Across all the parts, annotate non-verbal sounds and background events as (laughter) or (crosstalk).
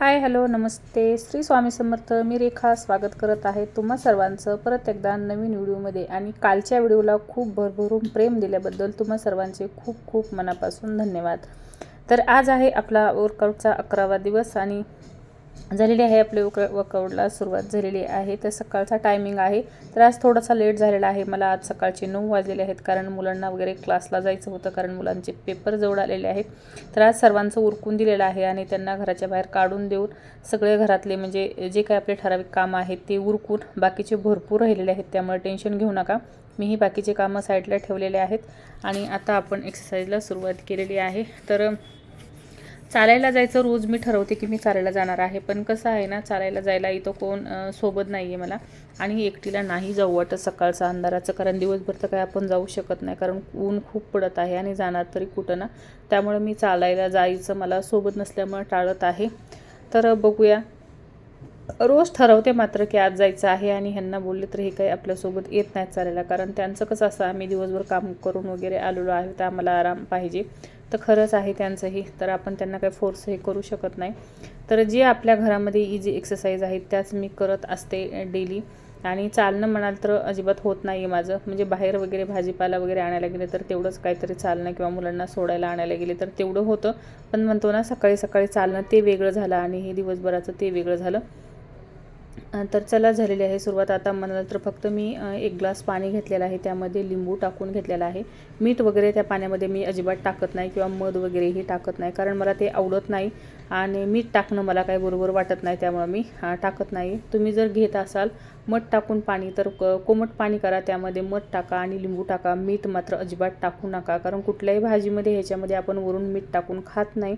Hi hello नमस्ते. श्री स्वामी समर्थ मी रेखा स्वागत करत आहे तुम्हा सर्वांचं परत एकदा नवीन व्हिडिओमध्ये. आणि कालच्या व्हिडिओला खूप भरभरून प्रेम दिल्याबद्दल तुम्हा सर्वांचे खूप खूप मनापासून धन्यवाद. तर आज आहे आपला वर्कआउटचा अकरावा दिवस आणि झालेली आहे आपले वक वर्कआउटला सुरुवात झालेली आहे. तर सकाळचा टायमिंग आहे. तर आज थोडासा लेट झालेला आहे. मला आज सकाळचे नऊ वाजलेले आहेत. कारण मुलांना वगैरे क्लासला जायचं होतं. कारण मुलांचे पेपर जवळ आलेले आहेत तर आज सर्वांचं उरकून दिलेलं आहे आणि त्यांना घराच्या बाहेर काढून देऊन सगळे घरातले म्हणजे जे काही आपले ठराविक कामं आहेत ते उरकून बाकीचे भरपूर राहिलेले आहेत. त्यामुळे टेन्शन घेऊ नका. मीही बाकीचे कामं साईडला ठेवलेले आहेत. आणि आता आपण एक्सरसाइजला सुरुवात केलेली आहे. तर चालायला जायचं रोज मी ठरवते की मी चालायला जाणार आहे. पण कसं आहे ना चालायला जायला इथं कोण सोबत नाही आहे मला. आणि एकटीला नाही जाऊ वाटत सकाळचं अंधाराचं कारण दिवसभर तर काय आपण जाऊ शकत नाही. कारण ऊन खूप पडत आहे आणि जाणार तरी कुठं ना. त्यामुळे मी चालायला जायचं मला सोबत नसल्यामुळे टाळत आहे. तर बघूया. रोज ठरवते मात्र की आज जायचं आहे आणि ह्यांना बोलले तर हे काही आपल्यासोबत येत नाही चालायला. कारण त्यांचं कसं असं आम्ही दिवसभर काम करून वगैरे आलेलो आहे तर आम्हाला आराम पाहिजे. तर खरंच आहे त्यांचंही तर आपण त्यांना काही फोर्स हे करू शकत नाही. तर जे आपल्या घरामध्ये इझी एक्सरसाइज आहेत त्याच मी करत असते डेली आणि चालणं म्हणाल तर अजिबात होत नाही आहे माझं. म्हणजे बाहेर वगैरे भाजीपाला वगैरे आणायला गेले तर तेवढंच काहीतरी चालणं किंवा मुलांना सोडायला आणायला गेले तर तेवढं होतं. पण म्हणतो ना सकाळी सकाळी चालणं ते वेगळं झालं आणि हे दिवसभराचं ते वेगळं झालं. तर चला झालेली आहे सुरुवात. आता म्हणाल तर फक्त मी एक ग्लास पाणी घेतलेलं आहे. त्यामध्ये लिंबू टाकून घेतलेलं आहे. मीठ वगैरे त्या पाण्यामध्ये मी अजिबात टाकत नाही किंवा मध वगैरेही टाकत नाही. कारण मला ते आवडत नाही. आणि मीठ टाकणं मला काही बरोबर वाटत नाही त्यामुळं मी टाकत नाही. तुम्ही जर घेत असाल मध टाकून पाणी तर कोमट पाणी करा त्यामध्ये मध टाका आणि लिंबू टाका. मीठ मात्र अजिबात टाकू नका कारण कुठल्याही भाजीमध्ये ह्याच्यामध्ये आपण वरून मीठ टाकून खात नाही.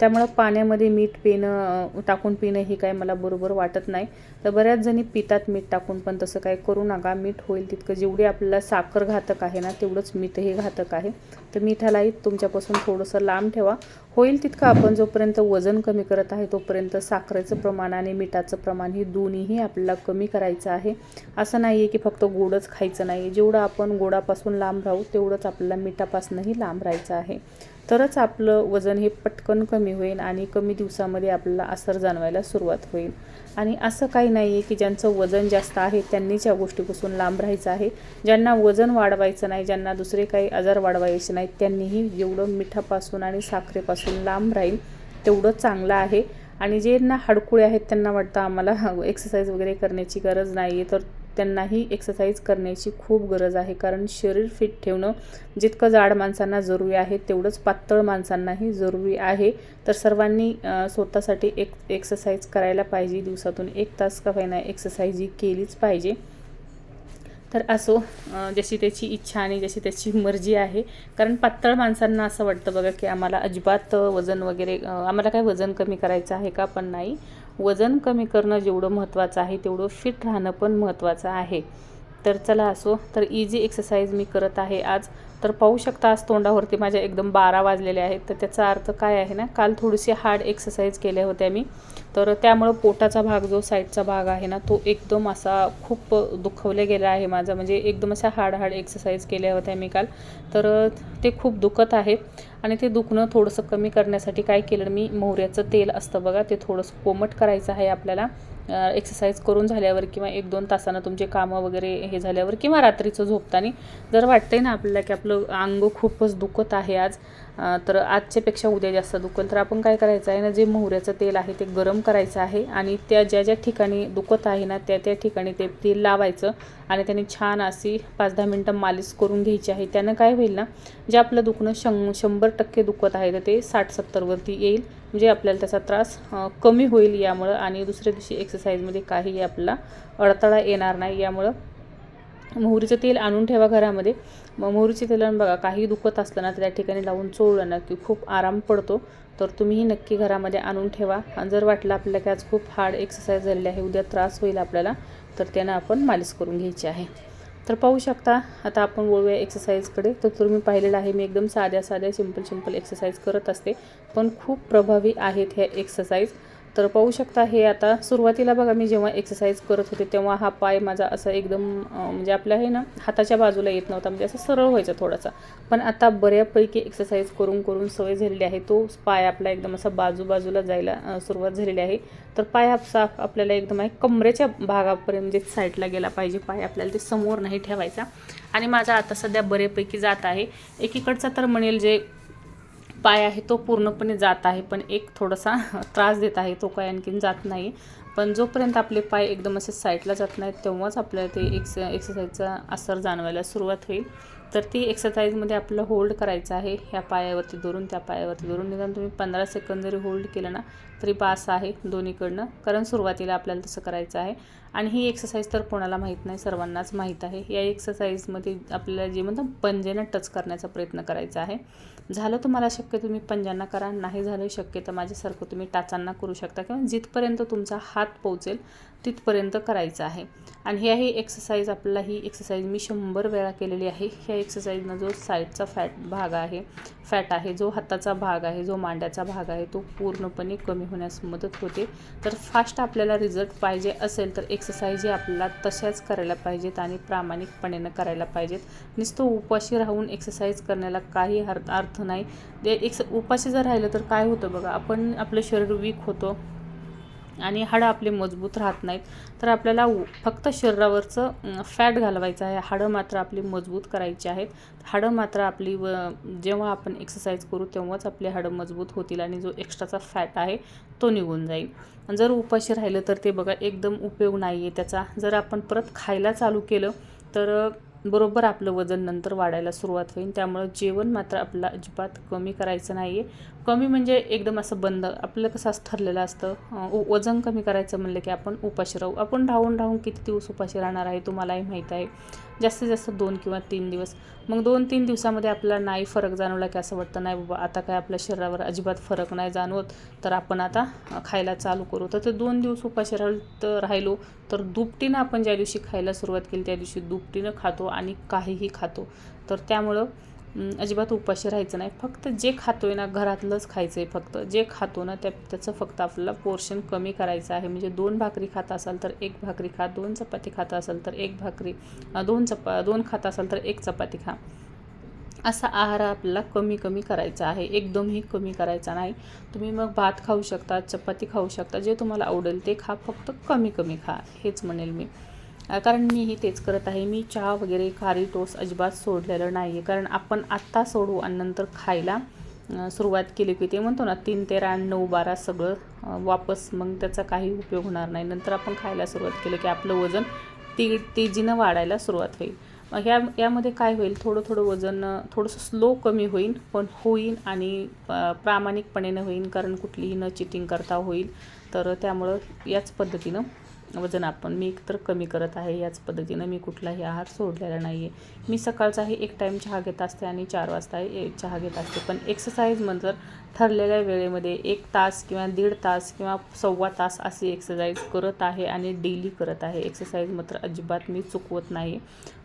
त्यामुळं पाण्यामध्ये मीठ पिणं टाकून पिणं हे काय मला बरोबर वाटत नाही. तर बऱ्याच जणी पितात मीठ टाकून पण तसं काय करू नका. मीठ होईल तितकं जेवढी आपल्याला साखर घातक आहे ना तेवढंच मीठही घातक आहे. तर मिठालाही तुमच्यापासून थोडंसं लांब ठेवा. होईल तितकं आपण जोपर्यंत वजन कमी करत आहे तोपर्यंत साखरेचं प्रमाण आणि मिठाचं प्रमाण हे दोन्हीही आपल्याला कमी करायचं आहे. असं नाही आहे की फक्त गोडच खायचं नाही जेवढं आपण गोडापासून लांब राहू तेवढंच आपल्याला मिठापासूनही लांब राहायचं आहे. तरच आपलं वजन हे पटकन कमी होईल आणि कमी दिवसामध्ये आपल्याला असर जाणवायला सुरुवात होईल. आणि असं काही नाही आहे की ज्यांचं वजन जास्त आहे त्यांनीच या गोष्टीपासून लांब राहायचं आहे. ज्यांना वजन वाढवायचं नाही ज्यांना दुसरे काही आजार वाढवायचे नाहीत त्यांनीही जेवढं मिठापासून आणि साखरेपासून लांब राहील. तेवढं चांगलं आहे. आणि ज्यांना हाडकुळे आहेत त्यांना वाटतं आम्हाला (laughs) एक्सरसाइज वगैरे करण्याची गरज नाही आहे तर त्यांनाही एक्सरसाइज करण्याची खूप गरज आहे. कारण शरीर फिट ठेवणं जितकं जाड माणसांना जरुरी आहे तेवढंच पातळ माणसांनाही जरुरी आहे. तर सर्वांनी स्वतःसाठी एक एक्सरसाइज करायला पाहिजे. दिवसातून एक तास का होईना एक्सरसाइज ही केलीच पाहिजे. तर असो जशी त्याची इच्छा आणि जशी त्याची मर्जी आहे. कारण पातळ माणसांना असं वाटतं बघा की आम्हाला अजिबात वजन वगैरे आम्हाला काय वजन कमी करायचं आहे का? पण नाही. वजन कमी करणं जेवढं महत्त्वाचं आहे तेवढं फिट राहणं पण महत्त्वाचं आहे. तर चला असो तर इझी एक्सरसाइज मी करत आहे आज. तर पाहू शकता आज तोंडावरती माझ्या एकदम बारा वाजलेले आहेत. तर त्याचा अर्थ काय आहे ना काल थोडीशी हार्ड एक्सरसाइज केल्या होत्या मी. तर त्यामुळं पोटाचा भाग जो साईडचा भाग आहे ना तो एकदम असा खूप दुखवला गेला आहे माझा. म्हणजे एकदम अशा हार्ड हार्ड एक्सरसाइज केल्या होत्या मी काल. तर ते खूप दुखत आहे आणि ते दुखणं थोडंसं कमी करण्यासाठी काय केलं मी मोहऱ्याचं तेल असतं बघा ते थोडंसं कोमट करायचं आहे आपल्याला. एक्सरसाइज करून झाल्यावर किंवा एक दोन तासानं तुमचे कामं वगैरे हे झाल्यावर किंवा रात्रीचं झोपताना जर वाटतंय ना आपल्याला की आपलं अंग खूपच दुखत आहे आज तर आजच्यापेक्षा उद्या जास्त दुखल. तर आपण काय करायचं आहे ना जे मोहऱ्याचं तेल आहे ते गरम करायचं आहे आणि त्या ज्या ज्या ठिकाणी दुखत आहे ना त्या त्या ठिकाणी ते तेल लावायचं आणि त्याने छान अशी पाच दहा मिनटं मालिश करून घ्यायची आहे. त्यानं काय होईल ना जे आपलं दुखणं शं शंभर टक्के दुखत आहे तर ते साठ सत्तरवरती येईल. म्हणजे आपल्याला त्याचा त्रास कमी होईल यामुळं आणि दुसऱ्या दिवशी एक्सरसाइजमध्ये काही आपल्याला अडथळा येणार नाही यामुळं मोहरीचं तेल आणून ठेवा घरामध्ये. मग मोहरीचे तेल बघा काही दुखत असलं ना त्या ठिकाणी लावून चोळलं ना की खूप आराम पडतो. तर तुम्हीही नक्की घरामध्ये आणून ठेवा. आणि जर वाटलं आपल्याला की आज खूप हार्ड एक्सरसाइज झालेली आहे उद्या त्रास होईल आपल्याला तर त्यानं आपण मालिश करून घ्यायची आहे. तर पाहू शकता आता आपण वळूया एक्सरसाइजकडे तर तुम्ही पाहिलेलं आहे मी एकदम साध्या साध्या सिंपल सिंपल एक्सरसाइज करत असते. पण खूप प्रभावी आहेत ह्या एक्सरसाइज तर पाहू शकता हे आता सुरुवातीला बघा मी जेव्हा एक्सरसाइज करत होते तेव्हा हा पाय माझा असा एकदम म्हणजे आपल्या आहे ना हाताच्या बाजूला येत नव्हता म्हणजे असं सरळ व्हायचा थोडासा. पण आता बऱ्यापैकी एक्सरसाइज करून करून सवय झालेली आहे. तो पाय आपला एकदम असा बाजू बाजूला जायला सुरुवात झालेली आहे. तर पाय आपसा आपल्याला एकदम आहे कमरेच्या भागापर्यंत म्हणजे साईडला गेला पाहिजे पाय आपल्याला ते समोर नाही ठेवायचा. आणि माझा आता सध्या बऱ्यापैकी जात आहे. एकीकडचा तर म्हणेल जे पाय आहे तो पूर्णपणे जात आहे पण एक थोडासा (laughs) त्रास देत आहे तो काय आणखीन जात नाही. पण जोपर्यंत आपले पाय एकदम असे साईडला जात नाहीत तेव्हाच आपल्याला ते एक्स एक्सरसाइजचा असर जाणवायला सुरुवात होईल. तर ती एक्सरसाइजमध्ये आपलं होल्ड करायचं आहे ह्या पायावरती धरून त्या पायावरती धरून. निदान तुम्ही पंधरा सेकंद जरी होल्ड केलं ना तरी पास आहे दोन्हीकडनं. कारण सुरुवातीला आपल्याला तसं करायचं आहे. आणि ही एक्सरसाइज तर कोणाला माहीत नाही सर्वांनाच माहीत आहे. या एक्सरसाइजमध्ये आपल्याला जे म्हणतात पंजेनं टच करण्याचा प्रयत्न करायचा आहे. झालं तुम्हाला शक्य तुम्ही पंजांना करा. नाही झालं शक्य तर माझ्यासारखं तुम्ही टाचांना करू शकता. किंवा जिथपर्यंत तुमचा हात पोहोचेल तिथपर्यंत करायचं आहे. आणि ही आहे एक्सरसाइज आपल्याला ही एक्सरसाइज मी शंभर वेळा केलेली आहे. ह्या एक्सरसाइजनं जो साईडचा फॅट भाग आहे फॅट आहे जो हाताचा भाग आहे जो मांड्याचा भाग आहे तो पूर्णपणे कमी होण्यास मदत होते. तर फास्ट आपल्याला रिझल्ट पाहिजे असेल तर एक्सरसाइज आपल्याला तशाच करायला पाहिजेत आणि प्रामाणिकपणेनं करायला पाहिजेत. नुसतं उपाशी राहून एक्सरसाइज करण्याला काही हर अर्थ नाही. ते एक्स उपाशी जर राहिलं तर काय होतं बघा आपण आपलं शरीर वीक होतं. आणि हाडं आपले मजबूत राहत नाहीत. तर आपल्याला उ- फक्त शरीरावरचं फॅट घालवायचं आहे. हाडं मात्र आपली मजबूत करायची आहेत. हाडं मात्र आपली व जेव्हा आपण एक्सरसाइज करू तेव्हाच आपली हाडं मजबूत होतील आणि जो एक्स्ट्राचा फॅट आहे तो निघून जाईल. जर उपाशी राहिलं तर ते बघा एकदम उपयोग नाही आहे त्याचा. जर आपण परत खायला चालू केलं तर बरोबर आपलं वजन नंतर वाढायला सुरुवात होईल. त्यामुळं जेवण मात्र आपलं अजिबात कमी करायचं नाही आहे कमी म्हणजे एकदम असं बंद. आपलं कसं असं ठरलेलं असतं वजन कमी करायचं म्हणलं की आपण उपाशी राहू. आपण राहून राहून किती दिवस उपाशी राहणार आहे तुम्हालाही माहीत आहे. जास्तीत जास्त दोन किंवा तीन दिवस. मग दोन तीन दिवसामध्ये आपल्याला नाही फरक जाणवला की असं वाटतं नाही बाबा आता काय आपल्या शरीरावर अजिबात फरक नाही जाणवत तर आपण आता खायला चालू करू. तर ते दोन दिवस उपाशी राहिलो तर राहिलो तर दुपटीनं आपण ज्या दिवशी खायला सुरुवात केली त्या दिवशी दुपटीनं खातो आणि काहीही खातो. तर त्यामुळं अजिबात उपाशी राहायचं नाही. फक्त जे खातो आहे ना घरातलंच खायचं आहे फक्त. जे खातो ना त्या त्याचं फक्त आपल्याला पोर्शन कमी करायचं आहे. म्हणजे दोन भाकरी खात असाल तर एक भाकरी खा दोन चपाती खात असाल तर एक भाकरी दोन चपा दोन खात असाल तर एक चपाती खा. असा आहार आपल्याला कमी कमी करायचा आहे. एकदमही कमी करायचा नाही. तुम्ही मग भात खाऊ शकता चपाती खाऊ शकता जे तुम्हाला आवडेल ते खा. फक्त कमी कमी खा. हेच म्हणेल मी. कारण मीही तेच करत आहे. मी चहा वगैरे खारी टोस अजिबात सोडलेलं नाही आहे कारण आपण आत्ता सोडू आणि नंतर खायला सुरुवात केली की ते म्हणतो ना तीन तेरा नऊ बारा सगळं वापस मग त्याचा काही उपयोग होणार नाही. नंतर आपण खायला सुरुवात केली की आपलं वजन ती तेजीनं वाढायला सुरुवात होईल. ह्या यामध्ये काय होईल? थोडं थोडं वजन थोडंसं स्लो कमी होईल पण होईल आणि प्रामाणिकपणे प्रामाणिकपणेनं होईल. कारण कुठलीही न चिटिंग करता होईल. तर त्यामुळं याच पद्धतीनं वजन आपण मी तर कमी करत आहे. याच पद्धतीनं मी कुठलाही आहार सोडलेला नाही आहे मी सकाळचाही एक टाईम चहा घेत असते आणि चार वाजता चहा घेत असते. पण एक्सरसाइजमध्ये ठरलेल्या वेळेमध्ये एक तास किंवा दीड तास किंवा सव्वा तास अशी एक्सरसाइज करत आहे आणि डेली करत आहे. एक्सरसाइज मात्र अजिबात मी चुकवत नाही.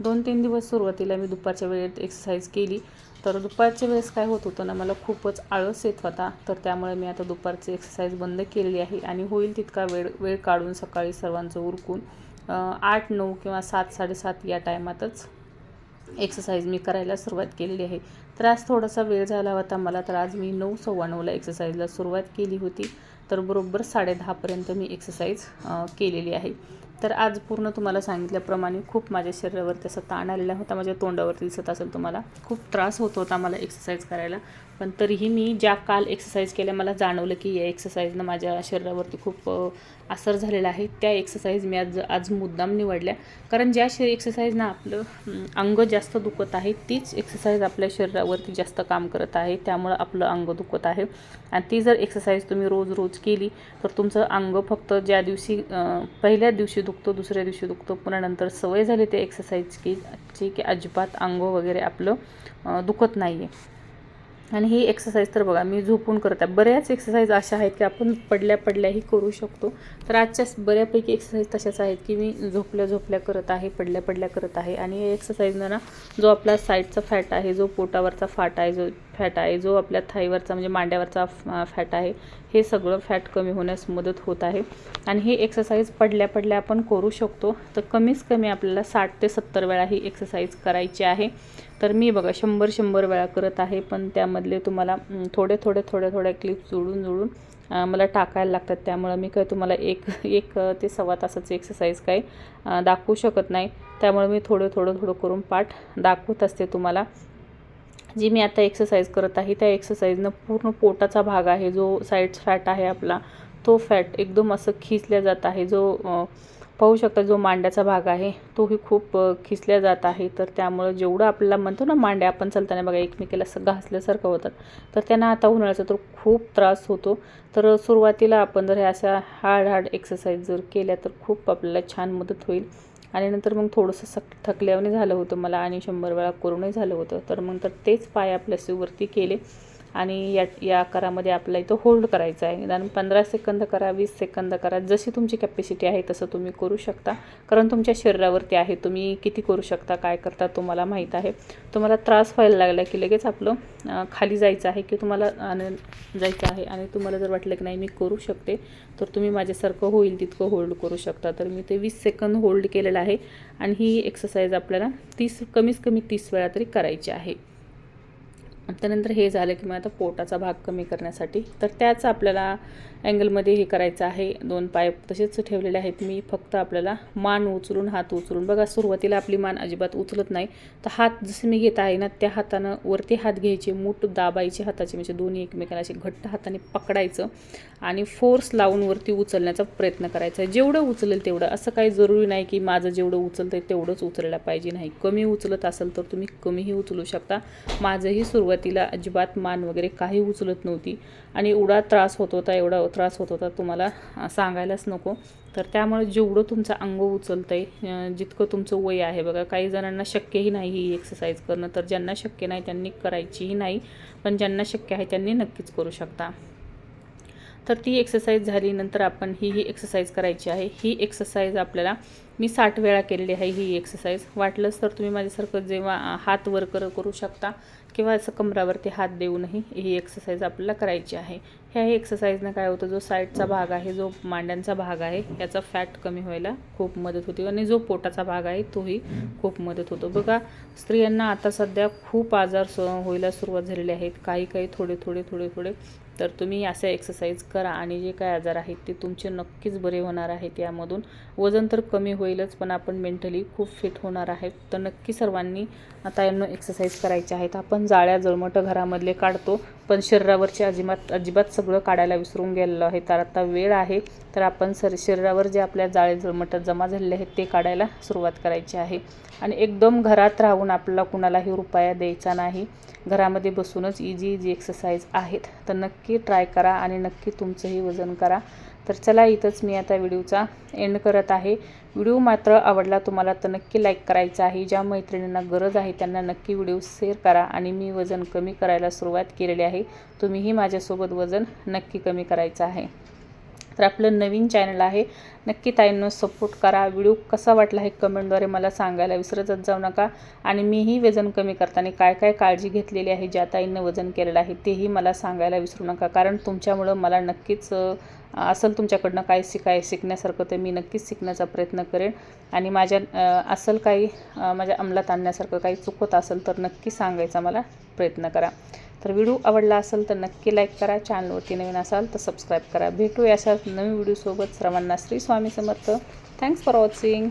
दोन तीन दिवस सुरुवातीला मी दुपारच्या वेळेत एक्सरसाइज केली. तर दुपारच्या वेळेस काय होत होतं ना मला खूपच आळस येत होता. तर त्यामुळे मी आता दुपारची एक्सरसाइज बंद केलेली आहे आणि होईल तितका वेळ वेळ काढून सकाळी सर्वांचं उरकून आठ नऊ किंवा सात साडेसात या टायमातच एक्सरसाइज मी करायला सुरुवात केलेली आहे. तर आज थोडासा वेळ झाला होता मला तर आज मी नऊ सव्वा नऊला एक्सरसाइजला सुरुवात केली होती. तर बरोबर साडेदहापर्यंत मी एक्सरसाइज केलेली आहे. तर आज पूर्ण तुम्हाला सांगितल्याप्रमाणे खूप माझ्या शरीरावरती असा ताण आलेला होता माझ्या तोंडावरती दिसत असेल तुम्हाला. खूप त्रास होत होता मला एक्सरसाइज करायला. पण तरीही मी ज्या काल एक्सरसाइज केल्या मला जाणवलं की या एक्सरसाइजनं माझ्या शरीरावरती खूप असर झालेला आहे. त्या एक्सरसाइज मी आज आज मुद्दाम निवडल्या. कारण ज्या शे एक्सरसाइजनं आपलं अंग जास्त दुखत आहे तीच एक्सरसाइज आपल्या शरीरावरती जास्त काम करत आहे. त्यामुळं आपलं अंग दुखत आहे. आणि ती जर एक्सरसाइज तुम्ही रोज रोज केली तर तुमचं अंग फक्त ज्या दिवशी पहिल्या दिवशी दुखतो दुसऱ्या दिवशी दुखतो. पुन्हा नंतर सवय झाली ती एक्सरसाइज की ची की अजिबात अंग वगैरे आपलं दुखत नाही आहे आणि ही एक्सरसाइज तर बघा मी झोपून करत आहे. बऱ्याच एक्सरसाइज अशा आहेत की आपण पडल्या पडल्याही करू शकतो. तर आजच्या बऱ्यापैकी एक्सरसाइज तशाच आहेत की मी झोपल्या झोपल्या करत आहे पडल्या पडल्या करत आहे. आणि या एक्सरसाइजनं ना जो आपला साईडचा फॅट आहे जो पोटावरचा फाट आहे जो फॅट आहे जो आपल्या थाईवरचा म्हणजे मांड्यावरचा फॅट आहे हे सगळं फॅट कमी होण्यास मदत होत आहे. आणि ही एक्सरसाइज पडल्या पडल्या आपण करू शकतो. तर कमीच कमी आपल्याला साठ ते सत्तर वेळा ही एक्सरसाइज करायची आहे. तर मी बघा शंभर शंभर वेळा करत आहे पण त्यामधले तुम्हाला थोडे थोडे थोड्या थोड्या क्लिप जोडून जोडून मला टाकायला लागतात. त्यामुळं मी काय तुम्हाला एक एक ते सव्वा तासाची एक्सरसाइज काही दाखवू शकत नाही. त्यामुळे मी थोडं थोडं थोडं करून पाठ दाखवत असते तुम्हाला. जी मी आता एक्सरसाइज करत आहे त्या एक्सरसाइजनं पूर्ण पोटाचा भाग आहे जो साईड्स फॅट आहे आपला तो फॅट एकदम असं खिचल्या जात आहे जो पाहू शकता जो मांड्याचा भाग आहे तोही खूप खिसल्या जात आहे. तर त्यामुळं जेवढं आपल्याला म्हणतो ना मांड्या आपण चालताना बघा एकमेकीला घासल्यासारखं होतात. तर त्यांना आता उन्हाळ्याचा तर खूप त्रास होतो. तर सुरुवातीला आपण जर ह्या अशा हार्ड हार्ड एक्सरसाइज जर केल्या तर खूप आपल्याला छान मदत होईल. आणि नंतर मग थोडंसं सक थकल्याने झालं होतं मला आणि शंभर वेळा करूनही झालं होतं. तर मग तर तेच पाय आपल्या वरती केले. आणि या या आकारामध्ये आपला इथं होल्ड करायचं आहे. निदान पंधरा सेकंद करा वीस सेकंद करा. जशी तुमची कॅपॅसिटी आहे तसं तुम्ही करू शकता. कारण तुमच्या शरीरावरती आहे. तुम्ही किती करू शकता काय करता तुम्हाला माहीत आहे. तुम्हाला त्रास व्हायला लागला की लगेच आपलं खाली जायचं आहे की तुम्हाला जायचं आहे. आणि तुम्हाला जर वाटलं की नाही मी करू शकते तर तुम्ही माझ्यासारखं होईल तितकं होल्ड करू शकता. तर मी ते वीस सेकंद होल्ड केलेलं आहे. आणि ही एक्सरसाइज आपल्याला तीस कमीत कमी तीस वेळा तरी करायची आहे. त्यानंतर हे झालं की मग आता पोटाचा भाग कमी करण्यासाठी. तर त्याच आपल्याला अँगलमध्ये हे करायचं आहे. दोन पाय तसेच ठेवलेले आहेत. मी फक्त आपल्याला मान उचलून हात उचलून. बघा सुरुवातीला आपली मान अजिबात उचलत नाही. तर हात जसे मी घेत आहे ना त्या हातानं वरती हात घ्यायचे. मूठ दाबायचे हाताचे. म्हणजे दोन्ही एकमेकांना असे घट्ट हाताने पकडायचं आणि फोर्स लावून वरती उचलण्याचा प्रयत्न करायचा. आहे जेवढं उचलेल तेवढं. असं काही जरुरी नाही की माझं जेवढं उचलतं आहे तेवढंच उचलायला पाहिजे. नाही कमी उचलत असेल तर तुम्ही कमीही उचलू शकता. माझंही सुरुवात सुरुवातीला अजिबात मान वगैरे काही उचलत नव्हती. आणि एवढा त्रास होत होता एवढा त्रास होत होता तुम्हाला सांगायलाच नको. तर त्यामुळे जेवढं तुमचं अंग उचलतं आहे जितकं तुमचं वय आहे बघा काही जणांना शक्यही नाही ही एक्सरसाइज करणं. तर ज्यांना शक्य नाही त्यांनी करायचीही नाही पण ज्यांना शक्य आहे त्यांनी नक्कीच करू शकता. तर ती एक्सरसाइज झाली नंतर आपण ही ही एक्सरसाइज करायची आहे. ही एक्सरसाइज आपल्याला मी साठ वेळा केलेली आहे ही एक्सरसाइज वाटलंच तर तुम्ही माझ्यासारखं जेव्हा हात वर कर करू शकता किंवा असं कमरावरती हात देऊनही ही एक्सरसाइज आपल्याला करायची आहे. ह्या एक्सरसाइजनं काय होतं जो साईडचा भाग आहे जो मांड्यांचा भाग आहे याचा फॅट कमी व्हायला खूप मदत होते. आणि जो पोटाचा भाग आहे तोही खूप मदत होतो. बघा स्त्रियांना आता सध्या खूप आजार स व्हायला सुरुवात झालेली आहेत. काही काही थोडे थोडे थोडे थोडे तर तुम्ही अशा एक्सरसाइज करा आणि जे काय आजार आहेत ते तुमचे नक्कीच बरे होणार आहेत यामधून. वजन तर कमी होईलच पण आपण मेंटली खूप फिट होणार आहेत. तर नक्की सर्वांनी आता यांना एक्सरसाइज करायचे आहेत. आपण जाळ्या जळमटं घरामधले काढतो पण शरीरावरचे अजिबात अजिबात सगळं काढायला विसरून गेलेलो आहे. तर आता वेळ आहे तर आपण सर शरीरावर जे आपल्या जाळे जळमटं जमा झालेले आहेत ते काढायला सुरुवात करायची आहे. आणि एकदम घरात राहून आपल्याला कुणालाही रुपया द्यायचा नाही. घरामध्ये बसूनच इजी इजी एक्सरसाइज आहेत. तर नक्की ट्राय करा आणि नक्की तुमचंही वजन करा. तर चला इथंच मी आता व्हिडिओचा एंड करत आहे. व्हिडिओ मात्र आवडला तुम्हाला तर नक्की लाईक करायचा आहे. ज्या मैत्रिणींना गरज आहे त्यांना नक्की व्हिडिओ शेअर करा आणि मी वजन कमी करायला सुरुवात केलेली आहे. तुम्हीही माझ्यासोबत वजन नक्की कमी करायचं आहे. तर आपलं नवीन चॅनल आहे. नक्की ताईंनो सपोर्ट करा. व्हिडिओ कसा वाटला हे कमेंटद्वारे मला सांगायला विसरतच जाऊ नका. आणि मीही वजन कमी करताना काय काय काळजी घेतलेली आहे ज्या ताईंनं वजन केलेलं आहे तेही मला सांगायला विसरू नका. कारण तुमच्यामुळं मला नक्कीच असेल तुमच्याकडनं काय शिकाय शिकण्यासारखं तर मी नक्कीच शिकण्याचा प्रयत्न करेन. आणि माझ्या असेल काही माझ्या अंमलात आणण्यासारखं काही चुकत असेल तर नक्की सांगायचा मला प्रयत्न करा. तर व्हिडिओ आवडला असेल तर नक्की लाईक करा. चॅनलवरती नवीन असाल तर सबस्क्राईब करा. भेटू अशाच नवीन व्हिडिओसोबत सर्वांना Shri Swami Samarth. Thanks for watching